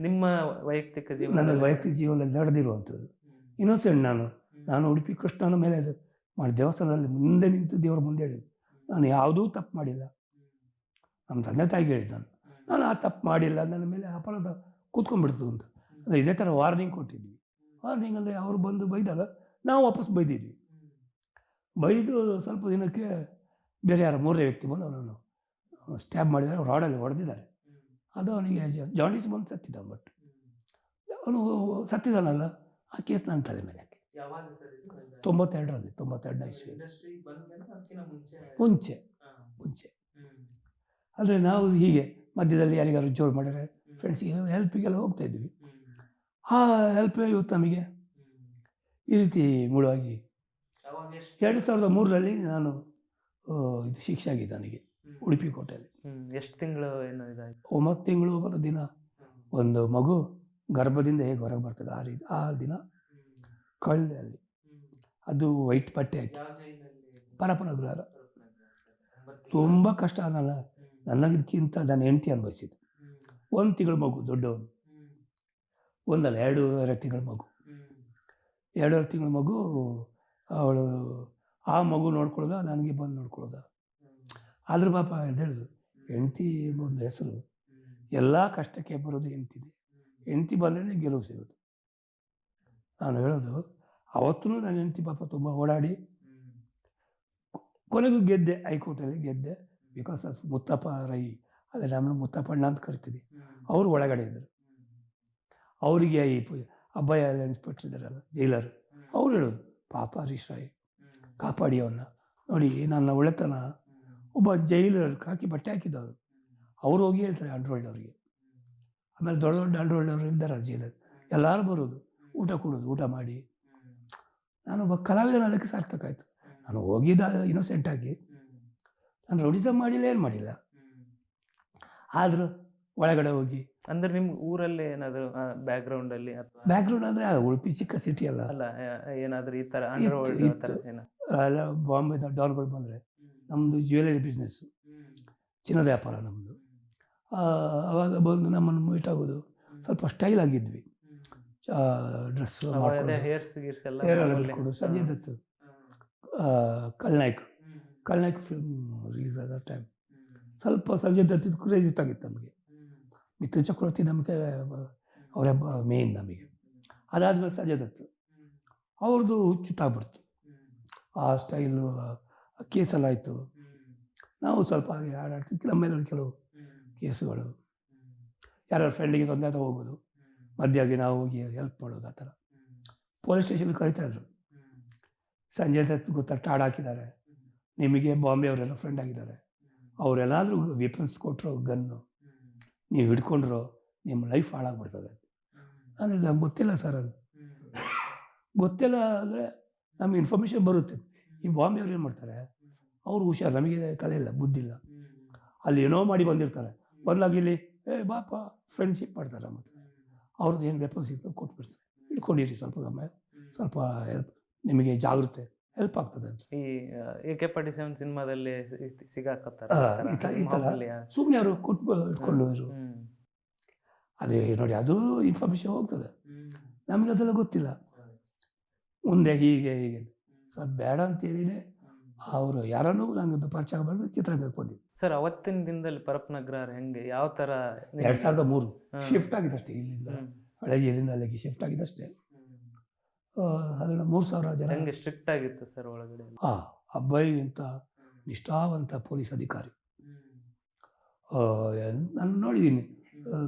ನಿಮ್ಮ ವೈಯಕ್ತಿಕ ಜೀವನ ನನ್ನ ವೈಯಕ್ತಿಕ ಜೀವನದಲ್ಲಿ ನಡೆದಿರುವಂಥದ್ದು. ಇನ್ನೊಸೆಂಟ್ ನಾನು ನಾನು ಉಡುಪಿ ಕೃಷ್ಣನ ಮೇಲೆ ಅದು ಮಾಡಿ ದೇವಸ್ಥಾನದಲ್ಲಿ ಮುಂದೆ ನಿಂತು ದೇವರ ಮುಂದೆ ಹೇಳಿದ್ದು ನಾನು ಯಾವುದೂ ತಪ್ಪು ಮಾಡಿಲ್ಲ. ನಮ್ಮ ತಂದೆ ತಾಯಿಗೆ ಹೇಳಿದ್ದು ನಾನು. ನಾನು ಆ ತಪ್ಪು ಮಾಡಿಲ್ಲ ನನ್ನ ಮೇಲೆ ಅಪರಾಧ ಕೂತ್ಕೊಂಡ್ಬಿಡ್ತು ಅಂತ. ಅಂದರೆ ಇದೇ ಥರ ವಾರ್ನಿಂಗ್ ಕೊಟ್ಟಿದ್ವಿ. ವಾರ್ನಿಂಗ್ ಅಂದರೆ ಅವರು ಬಂದು ಬೈದಾಗ ನಾವು ವಾಪಸ್ ಬೈದಿದ್ವಿ. ಬೈದು ಸ್ವಲ್ಪ ದಿನಕ್ಕೆ ಬೇರೆ ಯಾರು ಮೂರನೇ ವ್ಯಕ್ತಿ ಬಂದು ಅವರನ್ನು ಸ್ಟ್ಯಾಬ್ ಮಾಡಿದ್ದಾರೆ ರಾಡಲ್ಲಿ ಹೊಡೆದಿದ್ದಾರೆ. ಅದು ಅವನಿಗೆ ಜಾಂಡಿಸ್ ಬಂದು ಸತ್ತಿದ್ದ ಬಟ್ ಅವನು ಸತ್ತಿದ್ದಾನಲ್ಲ ಆ ಕೇಸ್ ನನ್ನ ತಲೆ ಮೇಲೆ ಹಾಕಿ. ತೊಂಬತ್ತೆರಡರಲ್ಲಿ ತೊಂಬತ್ತೆರಡನೇ ಇಸ್ವಿ. ಮುಂಚೆ? ಮುಂಚೆ ಆದರೆ ಅಂದರೆ ನಾವು ಹೀಗೆ ಮಧ್ಯದಲ್ಲಿ ಯಾರಿಗಾದ್ರು ಜೋರು ಮಾಡಿದ್ರೆ ಫ್ರೆಂಡ್ಸಿಗೆ ಹೆಲ್ಪಿಗೆಲ್ಲ ಹೋಗ್ತಾ ಇದ್ವಿ. ಆ ಹೆಲ್ಪ್ ಇವತ್ತು ನಮಗೆ ಈ ರೀತಿ ಮೂಡವಾಗಿ ಎರಡು ಸಾವಿರದ ಮೂರರಲ್ಲಿ ನಾನು ಇದು ಶಿಕ್ಷೆ ಆಗಿದೆ ನನಗೆ. ಉಡುಪಿ ಕೋಟೆಯಲ್ಲಿ. ಎಷ್ಟು ತಿಂಗಳು ಏನೋ ಇದಾಯ್ತು? ಒಂಬತ್ತು ತಿಂಗಳು ಬರೋ ದಿನ ಒಂದು ಮಗು ಗರ್ಭದಿಂದ ಹೇಗೆ ಹೊರಗೆ ಬರ್ತದೆ ಆ ರೀತಿ ಆ ದಿನ ಕಳ್ಳೆ ಅಲ್ಲಿ ಅದು ವೈಟ್ ಬಟ್ಟೆ ಹಾಕಿ. ಪರಪನ ಗೃಹದ ತುಂಬ ಕಷ್ಟ ಹ್ಮ್. ನನಗಿದಕ್ಕಿಂತ ನನ್ನ ಹೆಂಡತಿ ಅನುಭವಿಸಿದ್ದು. ಒಂದು ತಿಂಗಳ ಮಗು ದೊಡ್ಡವನು. ಒಂದಲ್ಲ ಎರಡೂವರೆ ತಿಂಗಳ ಮಗು. ಎರಡೂವರೆ ತಿಂಗಳ ಮಗು ಅವಳು ಆ ಮಗು ನೋಡ್ಕೊಳ್ಳೋದ ನನಗೆ ಬಂದು ನೋಡ್ಕೊಳ್ಳೋದ? ಹ್ಮ್. ಆದ್ರೆ ಪಾಪ ಅಂತ ಹೇಳಿದ್ರು ಹೆಂಡತಿ ಒಂದು ಹೆಸರು. ಎಲ್ಲ ಕಷ್ಟಕ್ಕೆ ಬರೋದು ಹೆಂಡ್ತಿದೆ ಹೆಂಡತಿ ಬಂದ್ರೆ ಗೆಲುವು ಸಿಗೋದು ನಾನು ಹೇಳೋದು ಅವತ್ತೂ ನನ್ನ ಹೆಂಡತಿ ಪಾಪ ತುಂಬ ಓಡಾಡಿ. ಕೊನೆಗೂ ಗೆದ್ದೆ, ಹೈಕೋರ್ಟಲ್ಲಿ ಗೆದ್ದೆ ಬಿಕಾಸ್ ಆಫ್ ಮುತ್ತಪ್ಪ ರೈ, ಅದೇ ನಮ್ಮನ್ನು ಮುತ್ತಪ್ಪಣ್ಣ ಅಂತ ಕರಿತೀವಿ. ಅವರು ಒಳಗಡೆ ಇದ್ದರು. ಅವರಿಗೆ ಈ ಅಬ್ಬಾಯ ಇನ್ಸ್ಪೆಕ್ಟರ್ ಇದ್ದಾರಲ್ಲ ಜೈಲರ್. ಅವ್ರು ಹೇಳೋದು, ಪಾಪ ಹರೀಶ್ ರಾಯ್, ಕಾಪಾಡಿ ಅವನ್ನ ನೋಡಿ, ನನ್ನ ಒಳ್ಳೆತನ. ಒಬ್ಬ ಜೈಲರ್ ಹಾಕಿ ಬಟ್ಟೆ ಹಾಕಿದವರು ಅವರು ಹೋಗಿ ಹೇಳ್ತಾರೆ ಅಂಡ್ರೋಲ್ಡ್ ಅವರಿಗೆ ಆಮೇಲೆ ದೊಡ್ಡ ದೊಡ್ಡ ಅಂಡ್ರೋಲ್ಡ್ ಅವರು ಇದ್ದಾರೆ ಜೈಲರ್ ಎಲ್ಲರೂ ಬರೋದು. ಊಟ ಕೊಡೋದು ಊಟ ಮಾಡಿ. ನಾನು ನಾನೊಬ್ಬ ಕಲಾವಿದನ ಅದಕ್ಕೆ ಸಾರ್ಥಕ ಆಯಿತು ನಾನು ಹೋಗಿದ್ದ ಇನ್ನೋಸೆಂಟ್ ಆಗಿ. ನಾನು ರೌಡಿಸಮ್ ಮಾಡಿಲ್ಲ ಏನು ಮಾಡಿಲ್ಲ. ಆದರೂ ಒಳಗಡೆ ಹೋಗಿ. ಅಂದ್ರೆ ನಿಮ್ಮ ಊರಲ್ಲಿ ಏನಾದರೂ ಬ್ಯಾಕ್ ಗ್ರೌಂಡ್ ಅಲ್ಲಿ ಅಥವಾ? ಬ್ಯಾಕ್ಗ್ರೌಂಡ್ ಅಂದ್ರೆ ಉಡುಪಿ ಚಿಕ್ಕ ಸಿಟಿ ಅಲ್ಲ. ಅಲ್ಲ ಏನಾದರೂ ಈ ತರ ಬಾಂಬೆ ಡಾನ್ಗಳು ಬಂದರೆ. ನಮ್ಮದು ಜ್ಯುವೆಲರಿ ಬಿಸ್ನೆಸ್ಸು ಚಿನ್ನದ ವ್ಯಾಪಾರ ನಮ್ಮದು ಆವಾಗ ಬಂದು ನಮ್ಮನ್ನು ಮೀಟ್ ಆಗೋದು ಸ್ವಲ್ಪ ಸ್ಟೈಲ್ ಆಗಿದ್ವಿ. ಡ್ರೆಸ್ ಅದೇ ಹೇರ್ಸ್ ಗೀರ್ಸ್ ಎಲ್ಲ ಹೇರ್ ಎಲ್ಲ ಮಾಮೂಲಿ. ಬಿಟ್ಕೊಡು ಸಂಜಯ್ ಹ್ಮ್. ದತ್ ಹ್ಮ್. ಆ, ಖಲ್ನಾಯಕ್ ಹ್ಮ್. ಖಲ್ನಾಯಕ್ ಫಿಲ್ಮ್ ರಿಲೀಸ್ ಆದ ಟೈಮ್ ಸ್ವಲ್ಪ ಸಂಜಯ್ ದತ್ತಿದ್ದು ಕ್ರೇಜ್ ಇತ್ತಾಗಿತ್ತು ನಮಗೆ. ಮಿತ್ರ ಚಕ್ರವರ್ತಿ ನಮಗೆ ಅವರೇ ಮೇನ್ ನಮಗೆ. ಅದಾದಮೇಲೆ ಸಂಜಯ್ ದತ್ತು. ಅವ್ರದ್ದು ಹುಚ್ಚುತ್ತಾಗ್ಬಿಡ್ತು. ಆ ಸ್ಟೈಲು ಕೇಸೆಲ್ಲ ಆಯಿತು ನಾವು ಸ್ವಲ್ಪ ಹಾಗೆ ಆಡಾಡ್ತಿದ್ವಿ ನಮ್ಮ ಮೇಲೆ ಕೆಲವು. ಕೇಸುಗಳು. ಯಾರ್ಯಾರ ಫ್ರೆಂಡಿಗೆ ತೊಂದರೆ ಆದ ಹೋಗೋದು. ಮಧ್ಯಾಗಿ ನಾವು ಹೋಗಿ ಹೆಲ್ಪ್ ಮಾಡೋದು ಆ ಥರ. ಪೊಲೀಸ್ ಸ್ಟೇಷನ್ಗೆ ಕರಿತಾ ಇದ್ರು. ಹ್ಮ್. ಸಂಜೆ ಗೊತ್ತಾ ಟಾಡ್ ಹಾಕಿದ್ದಾರೆ. ನಿಮಗೆ ಬಾಂಬೆ ಅವರೆಲ್ಲ ಫ್ರೆಂಡ್ ಆಗಿದ್ದಾರೆ. ಅವರೆಲ್ಲಾದರೂ ವೆಪನ್ಸ್ ಕೊಟ್ಟರು ಗನ್ನು ನೀವು ಹಿಡ್ಕೊಂಡ್ರು ನಿಮ್ಮ ಲೈಫ್ ಹಾಳಾಗ್ಬಿಡ್ತದೆ. ನಾನು ಗೊತ್ತಿಲ್ಲ ಸರ್ ಅದು. ಗೊತ್ತಿಲ್ಲ ಅಂದರೆ ನಮ್ಗೆ ಇನ್ಫಾರ್ಮೇಷನ್ ಬರುತ್ತೆ. ಈ ಬಾಂಬೆ ಅವ್ರು ಏನು ಮಾಡ್ತಾರೆ? ಅವ್ರು ಹುಷಾರು ನಮಗೆ ತಲೆ ಇಲ್ಲ ಬುದ್ಧಿ ಇಲ್ಲ. ಅಲ್ಲಿ ಏನೋ ಮಾಡಿ ಬಂದಿರ್ತಾರೆ. ಬಂದಾಗ ಇಲ್ಲಿ ಏ ಬಾಪ ಫ್ರೆಂಡ್ಶಿಪ್ ಮಾಡ್ತಾರೆ ಮತ್ತೆ. ಅವ್ರದ್ದು ಏನು ವೆಪನ್ ಸಿಗ್ತದೆ ಕೊಟ್ಬಿಡ್ತಾರೆ. ಇಟ್ಕೊಂಡಿರಿ ಸ್ವಲ್ಪ ಸಮಯ. ಸ್ವಲ್ಪ ಹೆಲ್ಪ್ ನಿಮಗೆ ಜಾಗೃತೆ ಹೆಲ್ಪ್ ಆಗ್ತದೆ ಅಂತ. ಈ ಎ ಕೆ ಫಾರ್ಟಿ ಸೆವೆನ್ ಸಿನಿಮಾದಲ್ಲಿ ಸಿಗಾಕತ್ತಾರೆ? ಸುಮ್ಮನೆ ಅವರು ಕೊಟ್ಟು ಇಟ್ಕೊಂಡು ಇರು ಅದೇ ನೋಡಿ ಅದು ಇನ್ಫಾರ್ಮೇಷನ್ ಹೋಗ್ತದೆ. ನಮಗೆ ಅದೆಲ್ಲ ಗೊತ್ತಿಲ್ಲ. ಮುಂದೆ ಹೀಗೆ ಹೀಗೆ ಸೊ ಅದು ಬೇಡ ಅಂತೇಳಿನೇ ಅವರು ಯಾರನ್ನೂ ನಂಗೆ ಪರಿಚಯ ಬಂದು ಚಿತ್ರರಂಗಕ್ಕೆ ಬಂದಿದ್ದು ಸರ್ ಅವತ್ತಿನ ದಿನದಲ್ಲಿ ಪರಪ್ಪನಗರ ಹೆಂಗೆ? ಯಾವ ಥರ ಎರಡು ಸಾವಿರದ ಮೂರು. ಶಿಫ್ಟ್ ಆಗಿದೆ ಅಷ್ಟೇ ಇಲ್ಲಿಂದ. ಹಳೆ ಜೈಲಿಂದ ಅಲ್ಲಿಗೆ ಶಿಫ್ಟ್ ಆಗಿದೆ ಅಷ್ಟೇ ಅದನ್ನ ಮೂರು ಸಾವಿರ ಜನ ಹೆಂಗೆ ಸ್ಟ್ರಿಕ್ಟ್ ಆಗಿತ್ತು ಸರ್ ಒಳಗಡೆ? ಹಾಂ ಆ ಅಬ್ಬಾಯಿ ಅಂತ ನಿಷ್ಠಾವಂತ ಪೊಲೀಸ್ ಅಧಿಕಾರಿ. ನಾನು ನೋಡಿದ್ದೀನಿ.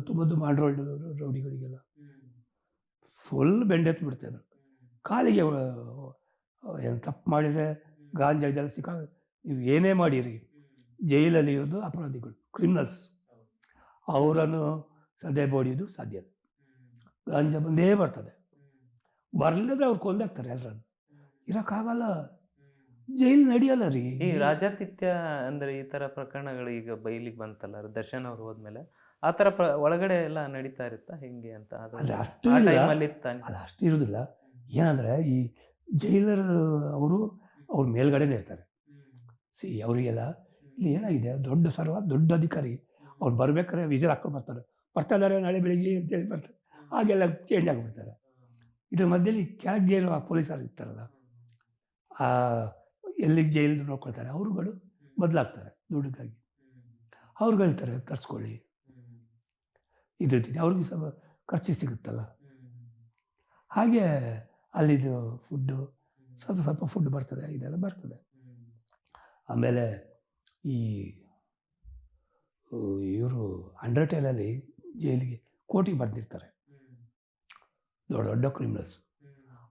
ತುಂಬ ತುಂಬ ಆಂಡ್ರಾಯ್ಡ್ ರೌಡಿಗಳಿಗೆಲ್ಲ. ಫುಲ್ ಬೆಂಡೆತ್ ಬಿಡ್ತೇನೆ ಕಾಲಿಗೆ ಏನು ತಪ್ಪು ಮಾಡಿದರೆ ಗಾಂಜಾ ಇದೆಲ್ಲ ಸಿಕ್ಕ ನೀವು ಏನೇ ಮಾಡಿರಿ ಜೈಲಲ್ಲಿ ಇರೋದು ಅಪರಾಧಿಗಳು ಕ್ರಿಮಿನಲ್ಸ್ ಅವರನ್ನು ಸದೆ ಬೋಡಿಯೋದು ಸಾಧ್ಯ. ಗಾಂಜಾ ಬಂದೇ ಬರ್ತದೆ. ಬರಲಿದ್ರೆ ಅವ್ರು ಕೊಂದಾಗ್ತಾರೆ ಎಲ್ಲರನ್ನು ಇರೋಕ್ಕಾಗಲ್ಲ. ಜೈಲ್ ನಡೆಯಲ್ಲ ರೀ. ಈ ರಾಜಾತಿಥ್ಯ ಅಂದರೆ ಈ ಥರ ಪ್ರಕರಣಗಳು ಈಗ ಬೈಲಿಗೆ ಬಂತಲ್ಲ ದರ್ಶನ್ ಅವ್ರು ಹೋದ್ಮೇಲೆ ಆ ಥರ ಪ್ರ ಒಳಗಡೆ ಎಲ್ಲ ನಡೀತಾ ಇರುತ್ತಾ ಹೆಂಗೆ ಅಂತ? ಅದು ಅಷ್ಟು ಅಲ್ಲ ಅಷ್ಟು ಇರೋದಿಲ್ಲ. ಏನಂದರೆ ಈ ಜೈಲರ್ ಅವರು ಅವ್ರ ಮೇಲ್ಗಡೆನೇ ಇರ್ತಾರೆ. ಸಿ ಅವರಿಗೆಲ್ಲ ಇಲ್ಲಿ ಏನಾಗಿದೆ? ದೊಡ್ಡ ಸರ್ವ ದೊಡ್ಡ ಅಧಿಕಾರಿ. ಅವ್ರು ಬರ್ಬೇಕಾದ್ರೆ ವಿಜಲ್ ಹಾಕ್ಕೊಂಡು ಬರ್ತಾರೆ. ಬರ್ತಾ ಇದ್ದಾರೆ ನಾಳೆ ಬೆಳಿಗ್ಗೆ ಅಂತೇಳಿ ಬರ್ತಾರೆ ಹಾಗೆಲ್ಲ ಚೇಂಜ್ ಆಗಿಬಿಡ್ತಾರೆ. ಇದ್ರ ಮಧ್ಯದಲ್ಲಿ ಕೆಳಗೆ ಇರುವ ಆ ಪೊಲೀಸರು ಇರ್ತಾರಲ್ಲ ಆ ಎಲ್ಲಿ ಜೈಲ್ ನೋಡ್ಕೊಳ್ತಾರೆ. ಅವರುಗಳು ಬದಲಾಗ್ತಾರೆ ದುಡ್ಡಿಗಾಗಿ. ಅವ್ರುಗಳು ಹೇಳ್ತಾರೆ ತರಿಸ್ಕೊಳ್ಳಿ. ಇದ್ರ ಅವ್ರಿಗೂ ಸ್ವಲ್ಪ ಖರ್ಚು ಸಿಗುತ್ತಲ್ಲ. ಹಾಗೆ ಅಲ್ಲಿದು ಫುಡ್ಡು ಸ್ವಲ್ಪ ಸ್ವಲ್ಪ ಫುಡ್ ಬರ್ತದೆ, ಇದೆಲ್ಲ ಬರ್ತದೆ. ಆಮೇಲೆ ಈ ಇವರು ಅಂಡರ್ಟೇಲಲ್ಲಿ ಜೈಲಿಗೆ ಕೋಟಿಗೆ ಬರೆದಿರ್ತಾರೆ ದೊಡ್ಡ ದೊಡ್ಡ ಕ್ರಿಮಿನಲ್ಸ್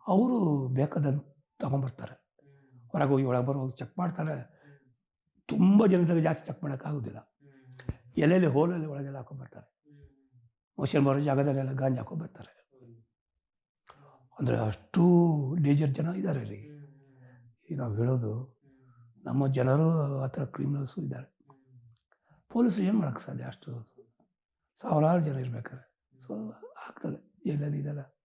ಅವರು ಬೇಕಾದನ್ನು ತಗೊಂಬರ್ತಾರೆ. ಹೊರಗೆ ಹೋಗಿ ಒಳಗೆ ಬರೋ ಚೆಕ್ ಮಾಡ್ತಾರೆ. ತುಂಬ ಜನದಾಗ ಜಾಸ್ತಿ ಚೆಕ್ ಮಾಡೋಕ್ಕಾಗೋದಿಲ್ಲ ಎಲ್ಲೆಲ್ಲಿ ಹೋಲಲ್ಲಿ ಒಳಗೆಲ್ಲ ಹಾಕೊಂಡ್ಬರ್ತಾರೆ ಮೋಷನ್ ಬರೋ ಜಾಗದಲ್ಲೆಲ್ಲ ಗಾಂಜಿ ಹಾಕೊಂಡ್ಬರ್ತಾರೆ ಅಂದರೆ ಅಷ್ಟು ಡೇಂಜರ್ ಜನ ಇದ್ದಾರೆ ರೀ ಈಗ ನಾವು ಹೇಳೋದು ನಮ್ಮ ಜನರು ಆ ಥರ ಕ್ರಿಮಿನಲ್ಸು ಇದ್ದಾರೆ. ಪೊಲೀಸರು ಏನು ಮಾಡೋಕ್ಕೆ ಸಾಧ್ಯ ಅಷ್ಟು? ಸಾವಿರಾರು ಜನ ಇರ್ಬೇಕಾದ್ರೆ. ಸೊ ಆಗ್ತದೆ, ಜೈಲಲ್ಲಿ ಇದೆಲ್ಲ